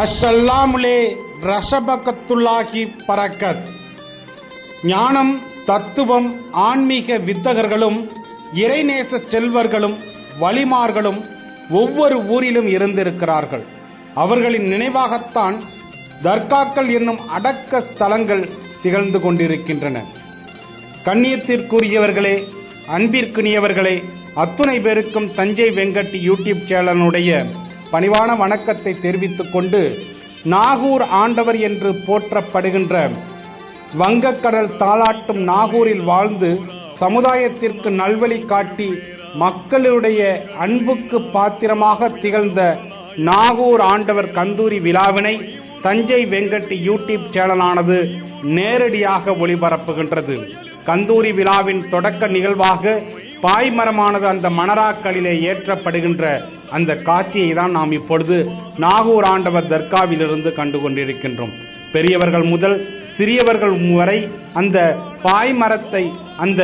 அஸ்ஸல்லாமுலே ரஷபகத்துல்லாஹி பறக்கத். ஞானம் தத்துவம் ஆன்மீக வித்தகர்களும் இறைநேச செல்வர்களும் வழிமார்களும் ஒவ்வொரு ஊரிலும் இருந்திருக்கிறார்கள். அவர்களின் நினைவாகத்தான் தர்காக்கள் என்னும் அடக்க ஸ்தலங்கள் திகழ்ந்து கொண்டிருக்கின்றன. கண்ணியத்திற்குரியவர்களே அன்பிற்குரியவர்களே அத்துணை பேருக்கும் தஞ்சை வெங்கட் யூடியூப் சேனலுடைய பணிவான வணக்கத்தை தெரிவித்துக் கொண்டு நாகூர் ஆண்டவர் என்று போற்றப்படுகின்ற வங்கக்கடல் தாளாட்டும் நாகூரில் வாழ்ந்து சமுதாயத்திற்கு நல்வழி காட்டி மக்களுடைய அன்புக்கு பாத்திரமாக திகழ்ந்த நாகூர் ஆண்டவர் கந்தூரி விழாவினை தஞ்சை வெங்கட் யூடியூப் சேனலானது நேரடியாக ஒளிபரப்புகின்றது. கந்தூரி விழாவின் தொடக்க நிகழ்வாக பாய்மரமானது அந்த மணராக்களிலே ஏற்றப்படுகின்ற அந்த காட்சியை தான் நாம் இப்பொழுது நாகூர் ஆண்டவர் தர்காவிலிருந்து கண்டு கொண்டிருக்கின்றோம் பெரியவர்கள் முதல் சிறியவர்கள் வரை அந்த பாய்மரத்தை அந்த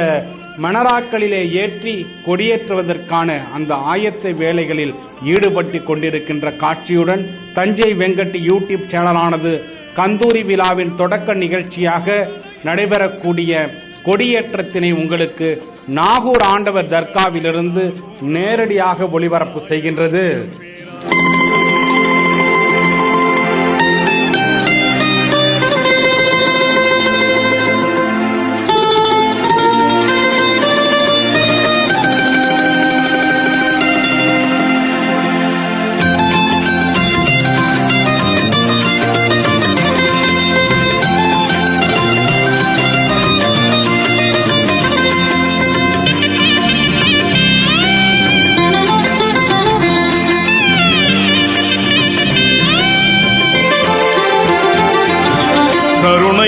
மணராக்களிலே ஏற்றி கொடியேற்றுவதற்கான அந்த ஆயத்த வேலைகளில் ஈடுபட்டு கொண்டிருக்கின்ற காட்சியுடன் தஞ்சை வெங்கட் யூடியூப் சேனலானது கந்தூரி விழாவின் தொடக்க நிகழ்ச்சியாக நடைபெறக்கூடிய கொடியேற்றத்தினை உங்களுக்கு நாகூர் ஆண்டவர் தர்காவிலிருந்து நேரடியாக ஒளிபரப்பு செய்கின்றது.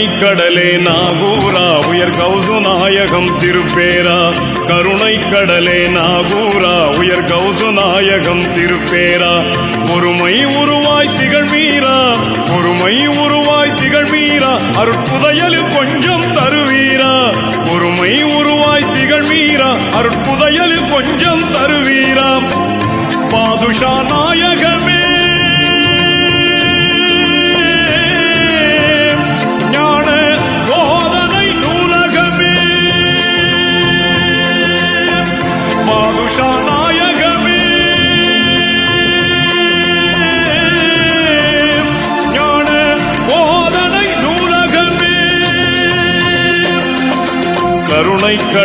கருணைக்கடலே நாகூரா. உயர் கௌசு நாயகம் திருப்பேரா. கருணைக்கடலே நாகூரா. உயர் கௌசு நாயகம் திருப்பேரா. ஒருமை உருவாய் திகழ்வீரா. ஒருமை உருவாய் திகழ்வீரா. அருட்புதையலில் கொஞ்சம் தருவீரா. ஒருமை உருவாய் திகழ்வீரா. அருட்புதையலில் கொஞ்சம் தருவீரா. பாதுஷா நாயகமே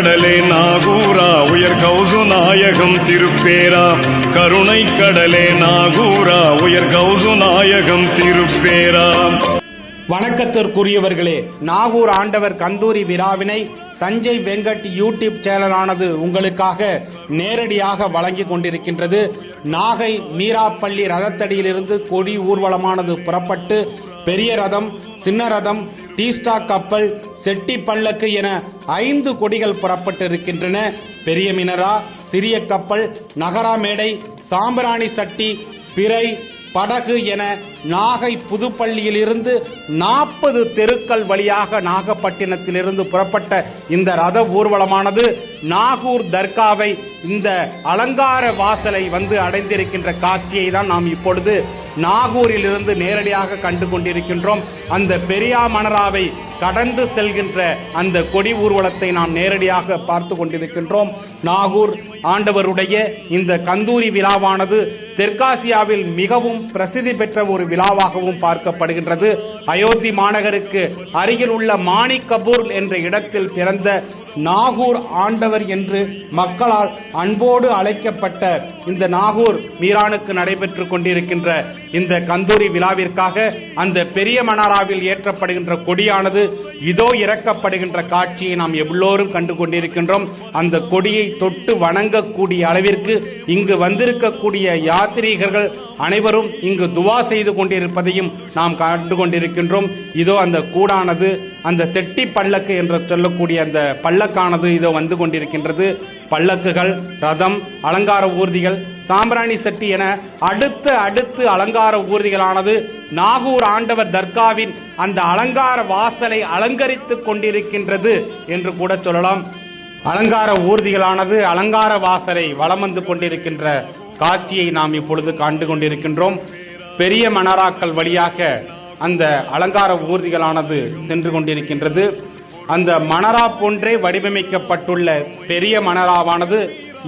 கடலே நாகூரா உயர் கௌசு நாயகம் திருப்பேரா. கருணை கடலே நாகூரா உயர் கௌசு நாயகம் திருப்பேரா. வணக்கத்திற்குரியவர்களே நாகூர் ஆண்டவர் கந்தூரி விழாவினை தஞ்சை வெங்கட் யூடியூப் சேனலானது உங்களுக்காக நேரடியாக வழங்கி கொண்டிருக்கின்றது. நாகை மீராப்பள்ளி ரதத்தடியிலிருந்து கொடி ஊர்வலமானது புறப்பட்டு பெரிய ரதம் சின்ன ரதம் டீஸ்டா கப்பல் செட்டி பல்லக்கு என ஐந்து கொடிகள் புறப்பட்டிருக்கின்றன. பெரிய மினரா சிறிய கப்பல் நகரா மேடை சாம்பிராணி சட்டி பிறை படகு என நாகை புதுப்பள்ளியிலிருந்து நாற்பது தெருக்கள் வழியாக நாகப்பட்டினத்திலிருந்து புறப்பட்ட இந்த ரத ஊர்வலமானது நாகூர் தர்காவை இந்த அலங்கார வாசலை வந்து அடைந்திருக்கின்ற காட்சியை தான் நாம் இப்பொழுது நாகூரிலிருந்து நேரடியாக கண்டு கொண்டிருக்கின்றோம். அந்த பெரியா மணராவை கடந்து செல்கின்ற அந்த கொடி ஊர்வலத்தை நாம் நேரடியாக பார்த்து கொண்டிருக்கின்றோம். நாகூர் ஆண்டவருடைய இந்த கந்தூரி விழாவானது தெற்காசியாவில் மிகவும் பிரசித்தி பெற்ற ஒரு விழாவாகவும் பார்க்கப்படுகின்றது. அயோத்தி மாநகருக்கு அருகில் உள்ள மாணிக்கபூர் என்ற இடத்தில் பிறந்த நாகூர் ஆண்டவர் என்று மக்களால் அன்போடு அழைக்கப்பட்ட இந்த நாகூர் மீரானுக்கு நடைபெற்று கொண்டிருக்கின்ற இந்த கந்தூரி விழாவிற்காக அந்த பெரிய மனாராவில் ஏற்றப்படுகின்ற கொடியானது இதோ இறக்கப்படுகின்ற காட்சியை நாம் எவ்வளோரும் கண்டு கொண்டிருக்கின்றோம் அந்த கொடியை தொட்டு வணங்கக்கூடிய அளவிற்கு இங்கு வந்திருக்கக்கூடிய யாத்ரீகர்கள் அனைவரும் இங்கு துவா செய்து கொண்டு கொண்டிருப்பதையும் நாம் கண்டு கொண்டிருக்கின்றோம் இதோ அந்த கூடானது அந்த செட்டி பல்லக்கு என்று சொல்லக்கூடிய அந்த பல்லக்கானது இதோ வந்து கொண்டிருக்கின்றது. பல்லக்குகள் ரதம் அலங்கார ஊர்திகள் சாம்பிராணி செட்டி என அடுத்து அடுத்து அலங்கார ஊர்திகளானது. நாகூர் ஆண்டவர் தர்காவின் அந்த அலங்கார வாசலை அலங்கரித்துக் கொண்டிருக்கின்றது என்று கூட சொல்லலாம். அலங்கார ஊர்திகளானது அலங்கார வாசலை வலம் வந்து கொண்டிருக்கின்ற காட்சியை நாம் இப்பொழுது கண்டு கொண்டிருக்கின்றோம். பெரிய மணராக்கள் வழியாக அந்த அலங்கார ஊர்திகளானது சென்று கொண்டிருக்கின்றது. அந்த மணரா போன்றே வடிவமைக்கப்பட்டுள்ள பெரிய மணராவானது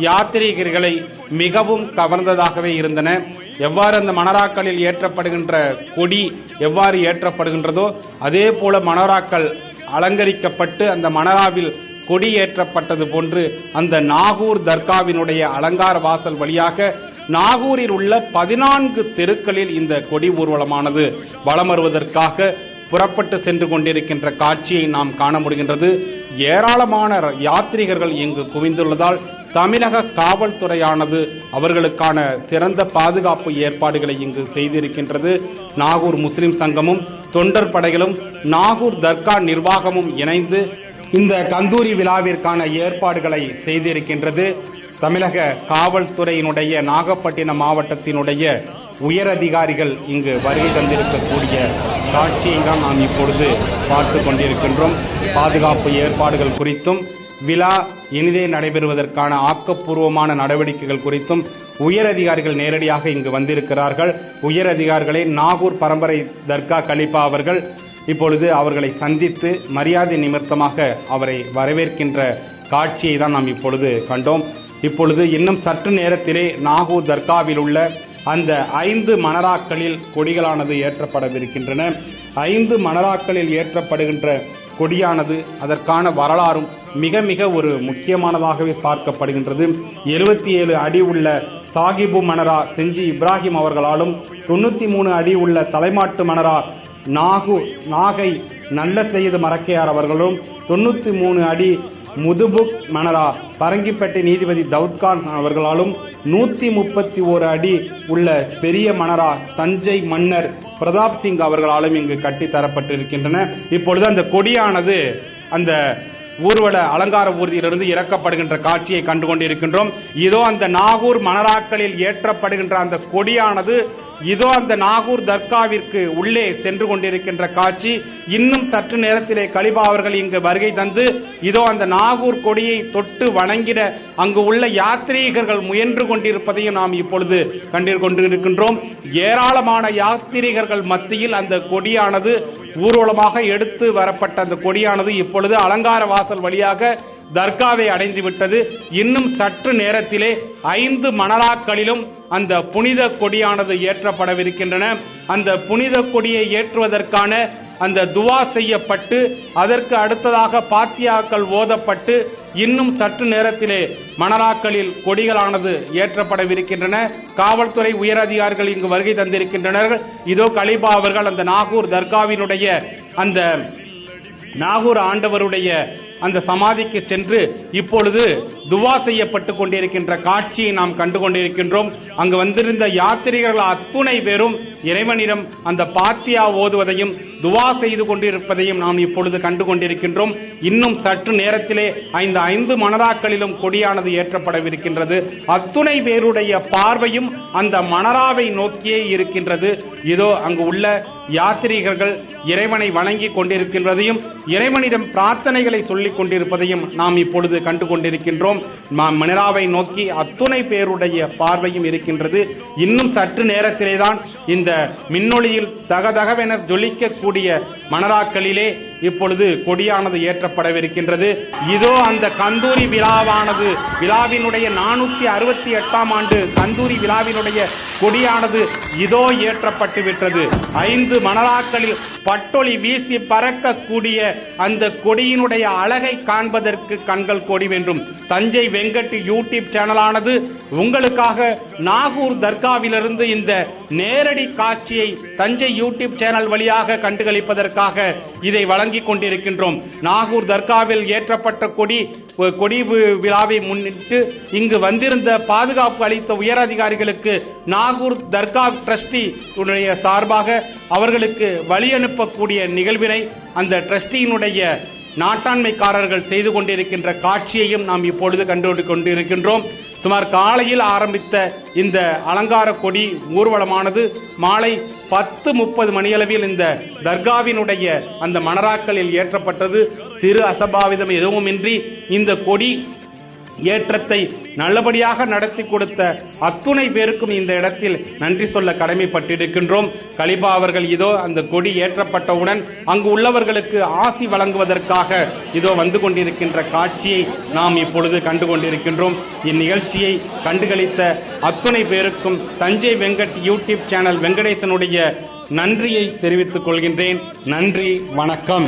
யாத்ரீகர்களை மிகவும் கவர்ந்ததாகவே இருந்தன. எவ்வாறு அந்த மணராக்களில் ஏற்றப்படுகின்ற கொடி எவ்வாறு ஏற்றப்படுகின்றதோ அதே போல மணராக்கள் அலங்கரிக்கப்பட்டு அந்த மணராவில் கொடி ஏற்றப்பட்டது போன்று அந்த நாகூர் தர்காவினுடைய அலங்கார வாசல் வழியாக நாகூரில் உள்ள பதினான்கு தெருக்களில் இந்த கொடி ஊர்வலமானது வலம் வருவதற்காக புறப்பட்டு சென்று கொண்டிருக்கின்ற காட்சியை நாம் காண முடிகின்றது. ஏராளமான யாத்ரீகர்கள் இங்கு குவிந்துள்ளதால் தமிழக காவல்துறையானது அவர்களுக்கான சிறந்த பாதுகாப்பு ஏற்பாடுகளை இங்கு செய்திருக்கின்றது. நாகூர் முஸ்லிம் சங்கமும் தொண்டர் படைகளும் நாகூர் தர்கா நிர்வாகமும் இணைந்து இந்த கந்தூரி விழாவிற்கான ஏற்பாடுகளை செய்திருக்கின்றது. தமிழக காவல்துறையினுடைய நாகப்பட்டினம் மாவட்டத்தினுடைய உயரதிகாரிகள் இங்கு வருகை தந்திருக்கக்கூடிய காட்சியை தான் நாம் இப்பொழுது பார்த்து கொண்டிருக்கின்றோம். பாதுகாப்பு ஏற்பாடுகள் குறித்தும் விழா இனிதே நடைபெறுவதற்கான ஆக்கப்பூர்வமான நடவடிக்கைகள் குறித்தும் உயரதிகாரிகள் நேரடியாக இங்கு வந்திருக்கிறார்கள். உயரதிகாரிகளை நாகூர் பரம்பரை தர்கா கலிபா அவர்கள் இப்பொழுது அவர்களை சந்தித்து மரியாதை நிமித்தமாக அவரை வரவேற்கின்ற காட்சியை தான் நாம் இப்பொழுது கண்டோம். இப்பொழுது இன்னும் சற்று நேரத்திலே நாகூர் தர்காவில் உள்ள அந்த ஐந்து மணராக்களில் கொடிகளானது ஏற்றப்படவிருக்கின்றன. ஐந்து மணராக்களில் ஏற்றப்படுகின்ற கொடியானது அதற்கான வரலாறும் மிக மிக ஒரு முக்கியமானதாகவே பார்க்கப்படுகின்றது. எழுபத்தி ஏழு அடி உள்ள சாகிபு மணரா செஞ்சி இப்ராஹிம் அவர்களாலும் தொண்ணூற்றி மூணு அடி உள்ள தலைமாட்டு மணரா நாகு நாகை நல்ல செய்து மறக்கையார் அவர்களும் தொண்ணூற்றி மூணு அடி முதுபுக் மணரா. பரங்கிப்பேட்டை நீதிபதி தவுத்கான் அவர்களாலும் நூற்றி முப்பத்தி ஓரு அடி உள்ள பெரிய மணரா தஞ்சை மன்னர் பிரதாப் சிங் அவர்களாலும் இங்கு கட்டி தரப்பட்டிருக்கின்றன. இப்பொழுது அந்த கொடியானது அந்த ஊர்வல அலங்கார ஊர்தியிலிருந்து இறக்கப்படுகின்ற காட்சியை கண்டு கொண்டிருக்கின்றோம் இதோ அந்த நாகூர் மணராக்களில் ஏற்றப்படுகின்ற அந்த கொடியானது இதோ அந்த நாகூர் தர்காவிற்கு உள்ளே சென்று கொண்டிருக்கின்ற காட்சி. இன்னும் சற்று நேரத்திலே கலிபாவர்கள் இங்கு வருகை தந்து இதோ அந்த நாகூர் கொடியை தொட்டு வணங்கிட அங்கு உள்ள யாத்ரீகர்கள் முயன்று கொண்டிருப்பதையும் நாம் இப்பொழுது கண்டு கொண்டிருக்கின்றோம். ஏராளமான யாத்ரீகர்கள் மத்தியில் அந்த கொடியானது ஊர்வலமாக எடுத்து வரப்பட்ட அந்த கொடியானது இப்பொழுது அலங்கார வாசல் வழியாக தர்காவை அடைந்து விட்டது. இன்னும் சற்று நேரத்திலே ஐந்து மணலாக்களிலும் அந்த புனித கொடியானது ஏற்ற ஏற்றப்படவிருக்கின்றன. அந்த புனித கொடியை ஏற்றுவதற்கான அந்த துவா செய்யப்பட்டு அதற்கு அடுத்ததாக பாத்தியாக்கள் ஓதப்பட்டு இன்னும் சற்று நேரத்திலே மணலாக்களில் கொடிகளானது ஏற்றப்படவிருக்கின்றன. காவல்துறை உயரதிகாரிகள் இங்கு வருகை தந்திருக்கின்றனர் இதோ கலிபா அவர்கள் அந்த நாகூர் தர்காவினுடைய அந்த நாகூர் ஆண்டவருடைய அந்த சமாதிக்கு சென்று இப்பொழுது துவா செய்யப்பட்டு கொண்டிருக்கின்ற காட்சியை நாம் கண்டு கொண்டிருக்கின்றோம். அங்கு வந்திருந்த யாத்திரிகர்கள் அத்துணை பேரும் இறைவனிடம் அந்த பாத்தியா ஓதுவதையும் துவா செய்து கொண்டிருப்பதையும் நாம் இப்பொழுது கண்டு கொண்டிருக்கின்றோம் இன்னும் சற்று நேரத்திலே ஐந்து ஐந்து மணராக்களிலும் கொடியானது ஏற்றப்படவிருக்கின்றது. அத்துணை பேருடைய பார்வையும் அந்த மணராவை நோக்கியே இருக்கின்றது. இதோ அங்கு உள்ள யாத்திரிகர்கள் இறைவனை வணங்கி கொண்டிருக்கின்றதையும் இறைவனிடம் பிரார்த்தனைகளை சொல்லிக் கொண்டிருப்பதையும் நாம் இப்பொழுது கண்டு கொண்டிருக்கின்றோம் மணராவை நோக்கி அத்துணை பேருடைய பார்வையும் இருக்கின்றது. இன்னும் சற்று நேரத்திலே தான் இந்த மின்னொளியில் தகதகவென ஜொலிக்க இருக்கக்கூடிய மணராக்களிலே இப்பொழுது கொடியானது ஏற்றப்படவிருக்கின்றது. இதோ அந்த கந்தூரி விழாவானது. விழாவினுடைய நானூத்தி அறுபத்தி எட்டாம் ஆண்டு கந்தூரி விழாவினுடைய கொடியானது இதோ ஏற்றப்பட்டு விட்டது. ஐந்து மணலாக்களில் பட்டொளி வீசி பறக்கக்கூடிய அந்த கொடியினுடைய அழகை காண்பதற்கு கண்கள் கோடி வேண்டும். தஞ்சை வெங்கட்டு யூடியூப் சேனலானது உங்களுக்காக நாகூர் தர்காவிலிருந்து இந்த நேரடி காட்சியை தஞ்சை யூடியூப் சேனல் வழியாக கண்டுகளிப்பதற்காக இதை வழங்கிக் கொண்டிருக்கின்றோம். நாகூர் தர்காவில் ஏற்றப்பட்ட கொடி கொடி விழாவை முன்னிட்டு இங்கு வந்திருந்த பாதுகாப்பு அளித்த உயரதிகாரிகளுக்கு நாகூர் தர்கா டிரஸ்டி சார்பாக அவர்களுக்கு வழி அனுப்பக்கூடிய நிகழ்வினை அந்த டிரஸ்டியினுடைய நாட்டாண்மைக்காரர்கள் செய்து கொண்டிருக்கின்ற காட்சியையும் நாம் இப்பொழுது கண்டு கொண்டிருக்கின்றோம். சுமார் காலையில் ஆரம்பித்த இந்த அலங்கார கொடி ஊர்வலமானது மாலை பத்து முப்பது மணியளவில் இந்த தர்காவினுடைய அந்த மணராக்களில் ஏற்றப்பட்டது. சிறு அசபாவிதம் எதுவுமின்றி இந்த கொடி ஏற்றத்தை நல்லபடியாக நடத்தி கொடுத்த அத்துணை பேருக்கும் இந்த இடத்தில் நன்றி சொல்ல கடமைப்பட்டிருக்கின்றோம். கலிபா அவர்கள் இதோ அந்த கொடி ஏற்றப்பட்டவுடன் அங்கு உள்ளவர்களுக்கு ஆசி வழங்குவதற்காக இதோ வந்து கொண்டிருக்கின்ற காட்சியை நாம் இப்பொழுது கண்டு கொண்டிருக்கின்றோம் இந்நிகழ்ச்சியை கண்டுகளித்த அத்துணை பேருக்கும் தஞ்சை வெங்கட் யூடியூப் சேனல் வெங்கடேசனுடைய நன்றியை தெரிவித்துக் கொள்கின்றேன். நன்றி வணக்கம்.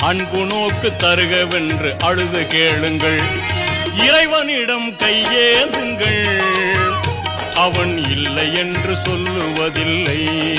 அன்பு நோக்கு தருகவென்று அழுது கேளுங்கள். இறைவனிடம் கையேந்துங்கள். அவன் இல்லை என்று சொல்லுவதில்லை.